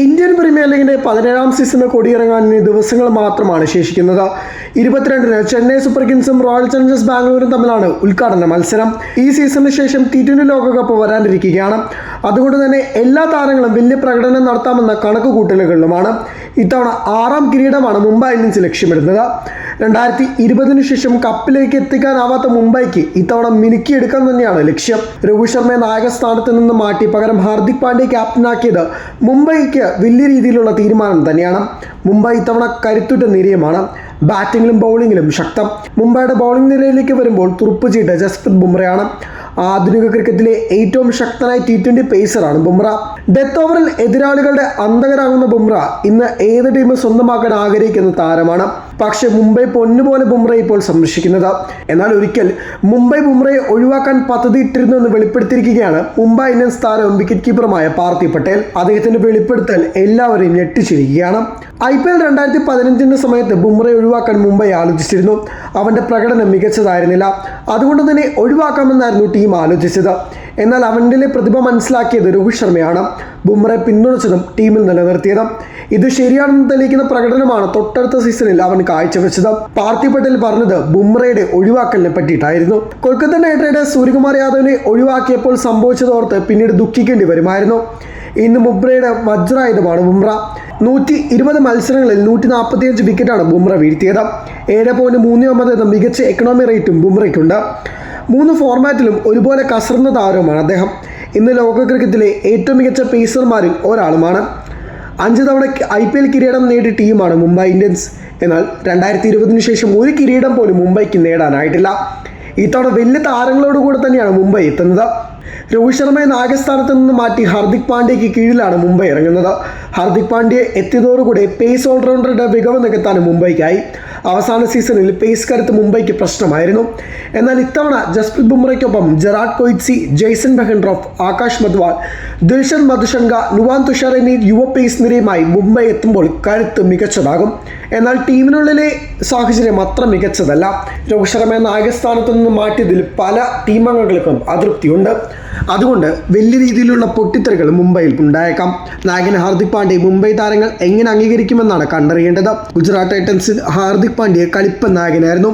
Indian premier ലീഗിന്റെ പതിനേഴാം season കൊടിയിറങ്ങാൻ ഇനി ദിവസങ്ങൾ മാത്രമാണ് ശേഷിക്കുന്നത്. ഇരുപത്തിരണ്ടിന് ചെന്നൈ സൂപ്പർ കിങ്സും റോയൽ ചലഞ്ചേഴ്സ് ബാംഗ്ലൂരും തമ്മിലാണ് ഉദ്ഘാടന മത്സരം. ഈ സീസണിന് ശേഷം ടി ട്വന്റി ലോകകപ്പ് വരാനിരിക്കുകയാണ്. അതുകൊണ്ട് തന്നെ എല്ലാ താരങ്ങളും വലിയ പ്രകടനം നടത്താമെന്ന കണക്ക് കൂട്ടലുകളിലുമാണ് ഇത്തവണ ആറാം കിരീടമാണ് മുംബൈ ഇന്ത്യൻസ് ലക്ഷ്യമിടുന്നത്. രണ്ടായിരത്തി ഇരുപതിനു ശേഷം കപ്പിലേക്ക് എത്തിക്കാനാവാത്ത മുംബൈക്ക് ഇത്തവണ മിനുക്കിയെടുക്കാൻ തന്നെയാണ് ലക്ഷ്യം. രോഹിത് ശർമ്മയെ നായക സ്ഥാനത്ത് നിന്ന് മാറ്റി പകരം ഹാർദിക് പാണ്ഡ്യ ക്യാപ്റ്റനാക്കിയത് മുംബൈക്ക് വലിയ രീതിയിലുള്ള തീരുമാനം തന്നെയാണ് മുംബൈ ഇത്തവണ കരുത്തുറ്റ നിരയുമാണ്. ബാറ്റിങ്ങിലും ബൗളിങ്ങിലും ശക്തം. മുംബൈയുടെ ബൗളിംഗ് നിരയിലേക്ക് വരുമ്പോൾ തുറുപ്പുചീട്ട് ജസ്പ്രീത് ബുംറയാണ്. ആധുനിക ക്രിക്കറ്റിലെ ഏറ്റവും ശക്തനായ ടി ട്വന്റി പേസറാണ് ബുംറ. ഡെത്ത് ഓവറിൽ എതിരാളികളുടെ അന്തകരാകുന്ന ബുംറ ഇന്ന് ഏത് ടീം സ്വന്തമാക്കാൻ ആഗ്രഹിക്കുന്ന താരമാണ്? പക്ഷെ മുംബൈ പൊന്നുപോലെ ബുംറ ഇപ്പോൾ സംരക്ഷിക്കുന്നത്. എന്നാൽ ഒരിക്കൽ മുംബൈ ബുംറയെ ഒഴിവാക്കാൻ പദ്ധതി ഇട്ടിരുന്നു എന്ന് വെളിപ്പെടുത്തിയിരിക്കുകയാണ് മുംബൈ ഇന്ത്യൻസ് താരവും വിക്കറ്റ് കീപ്പറുമായ പാർത്ഥി പട്ടേൽ. അദ്ദേഹത്തിന്റെ വെളിപ്പെടുത്തൽ എല്ലാവരെയും ഞെട്ടിച്ചിരിക്കുകയാണ്. ഐ പി എൽ രണ്ടായിരത്തി പതിനഞ്ചിന്റെ സമയത്ത് ബുംറയെ ഒഴിവാക്കാൻ മുംബൈ ആലോചിച്ചിരുന്നു. അവന്റെ പ്രകടനം മികച്ചതായിരുന്നില്ല. അതുകൊണ്ട് തന്നെ ഒഴിവാക്കാമെന്നായിരുന്നു ടീം ആലോചിച്ചത്. എന്നാൽ അവന്റെ പ്രതിഭ മനസ്സിലാക്കിയത് രോഹിത് ശർമ്മയാണ്. ബുംറയെ പിന്തുണച്ചതും ടീമിൽ നിലനിർത്തിയതും. ഇത് ശരിയാണെന്ന് തെളിയിക്കുന്ന പ്രകടനമാണ് തൊട്ടടുത്ത സീസണിൽ അവൻ കാഴ്ചവെച്ചത്. പാർത്ഥി പട്ടേൽ പറഞ്ഞത് ബുംറയുടെ ഒഴിവാക്കലിനെ പറ്റിയിട്ടായിരുന്നു. കൊൽക്കത്ത നൈറ്റ് റൈഡേഴ്സ് സൂര്യകുമാർ യാദവിനെ ഒഴിവാക്കിയപ്പോൾ സംഭവിച്ചതോർത്ത് പിന്നീട് ദുഃഖിക്കേണ്ടി വരുമായിരുന്നു. ഇന്ന് ബുംറയുടെ വജ്രായുധമാണ് ബുംറ. നൂറ്റി ഇരുപത് മത്സരങ്ങളിൽ നൂറ്റി നാൽപ്പത്തിയഞ്ച് വിക്കറ്റാണ് ബുംറ വീഴ്ത്തിയത്. ഏഴ് പോയിന്റ് മൂന്ന് ഒമ്പത് എന്ന മികച്ച എക്കണോമി റേറ്റും ബുംറയ്ക്കുണ്ട്. മൂന്ന് ഫോർമാറ്റിലും ഒരുപോലെ കസർന്ന താരവുമാണ് അദ്ദേഹം. ഇന്ന് ലോക ക്രിക്കറ്റിലെ ഏറ്റവും മികച്ച പേസർമാരിൽ ഒരാളുമാണ്. അഞ്ച് തവണ ഐ പി എൽ കിരീടം നേടിയ ടീമാണ് മുംബൈ ഇന്ത്യൻസ്. എന്നാൽ രണ്ടായിരത്തി ഇരുപതിനു ശേഷം ഒരു കിരീടം പോലും മുംബൈക്ക് നേടാനായിട്ടില്ല. ഇത്തവണ വലിയ താരങ്ങളോടുകൂടെ തന്നെയാണ് മുംബൈ എത്തുന്നത്. രോഹിത് ശർമ്മയെ നായകസ്ഥാനത്ത് നിന്ന് മാറ്റി ഹാർദിക് പാണ്ഡ്യയ്ക്ക് കീഴിലാണ് മുംബൈ ഇറങ്ങുന്നത്. ഹാർദിക് പാണ്ഡ്യ എത്തിയതോടുകൂടെ പേസ് ഓൾറൗണ്ടറുടെ മികവ് നികത്താൻ മുംബൈക്കായി. അവസാന സീസണിൽ പേസ് കരുത്ത് മുംബൈക്ക് പ്രശ്നമായിരുന്നു. എന്നാൽ ഇത്തവണ Jasprit ബുംറയ്ക്കൊപ്പം Gerald Coetzee Jason Behrendorff Akash Madhwal Dilshan Madushanka Nuwan Thushara എന്നീ യുവ പേസ് നിരയുമായി മുംബൈ എത്തുമ്പോൾ കരുത്ത് മികച്ചതാകും. എന്നാൽ ടീമിനുള്ളിലെ സാഹചര്യം അത്ര മികച്ചതല്ല. രോഹിത് ശർമ്മയെ നായകസ്ഥാനത്ത് നിന്ന് മാറ്റിയതിൽ പല ടീമംഗങ്ങൾക്കും അതൃപ്തിയുണ്ട്. അതുകൊണ്ട് വലിയ രീതിയിലുള്ള പൊട്ടിത്തെറികൾ മുംബൈയിൽ ഉണ്ടായേക്കാം. നായകൻ ഹാർദിക് പാണ്ഡ്യ മുംബൈ താരങ്ങൾ എങ്ങനെ അംഗീകരിക്കുമെന്നാണ് കണ്ടറിയേണ്ടത്. ഗുജറാത്ത് ടൈറ്റൻസിൽ ഹാർദിക് പാണ്ഡ്യ കളിപ്പൻ നായകനായിരുന്നു.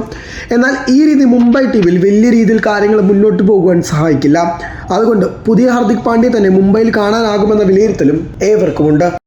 എന്നാൽ ഈ രീതി മുംബൈ ടീമിൽ വലിയ രീതിയിൽ കാര്യങ്ങൾ മുന്നോട്ട് പോകുവാൻ സഹായിക്കില്ല. അതുകൊണ്ട് പുതിയ ഹാർദിക് പാണ്ഡ്യ തന്നെ മുംബൈയിൽ കാണാനാകുമെന്ന വിലയിരുത്തലും ഏവർക്കുമുണ്ട്.